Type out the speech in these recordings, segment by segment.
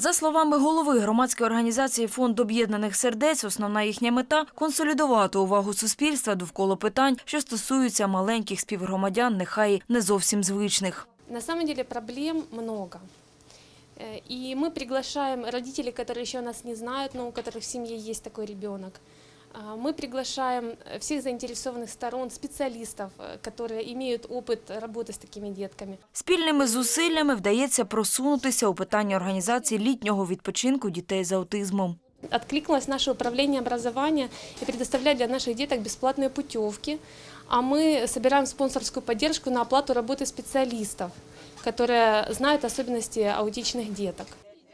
За словами голови громадської організації Фонд об'єднаних сердець, основна їхня мета консолідувати увагу суспільства довкола питань, що стосуються маленьких співгромадян, нехай і не зовсім звичних. На самом деле проблем много. Э, И мы приглашаем родителей, которые еще нас не знают, но у которых в семье есть такой ребенок. А, Мы приглашаем э, всех заинтересованных сторон, специалистов, э, которые имеют опыт работы с такими детками. Спільними зусиллями вдається просунутися у питанні організації літнього відпочинку дітей з аутизмом. Откликнулось наше управление образования и предоставляет для наших деток бесплатные путевки. А мы собираем спонсорскую поддержку на оплату работы специалистов, которые знают особенности аутичных деток.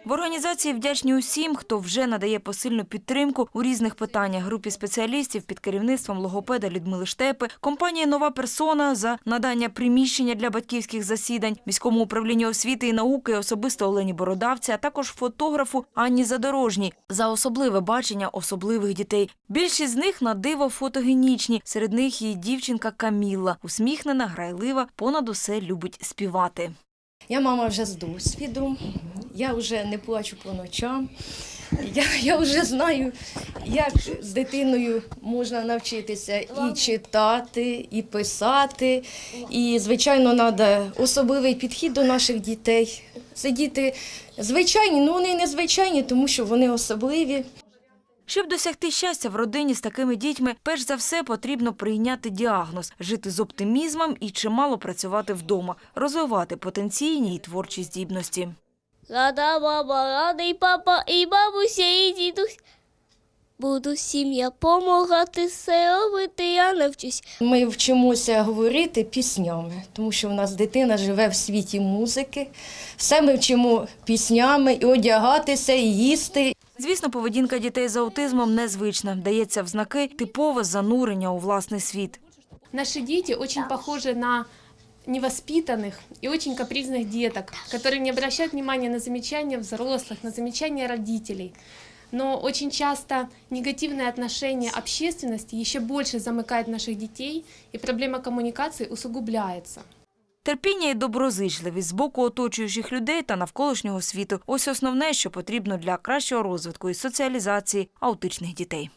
В організації вдячні усім, хто вже надає посильну підтримку у різних питаннях групі спеціалістів під керівництвом логопеда Людмили Штепи, компанії Нова персона за надання приміщення для батьківських засідань, міському управлінню освіти і науки, особисто Олені Бородавці, а також фотографу Анні Задорожній за особливе бачення особливих дітей. Більшість з них на диво фотогенічні. Серед них і дівчинка Камілла, усміхнена, грайлива, понад усе любить співати. Я мама вже з досвіду, я вже не плачу по ночам. Я, я вже знаю, як з дитиною можна навчитися і читати, і писати. І, звичайно, треба особливий підхід до наших дітей. Це діти звичайні, ну вони не звичайні, тому що вони особливі. Щоб досягти щастя в родині з такими дітьми, перш за все потрібно прийняти діагноз, жити з оптимізмом і чимало працювати вдома, розвивати потенційні і творчі здібності. Рада мама, радий папа, і бабуся, і дідусь. Буду всім я помагати, все робити я навчусь. Ми вчимося говорити піснями, тому що в нас дитина живе в світі музики. Все ми вчимо піснями і одягатися, і їсти, Звісно, поведінка дітей з аутизмом незвична, дається в знаки типове занурення у власний світ. Наши дети очень похожи на невоспитанных и очень капризных деток, которые не обращают внимания на замечания взрослых, на замечания родителей. Но очень часто негативное отношение общественности еще больше замыкает наших детей, и проблема коммуникации усугубляется. Терпіння і доброзичливість з боку оточуючих людей та навколишнього світу – ось основне, що потрібно для кращого розвитку і соціалізації аутичних дітей.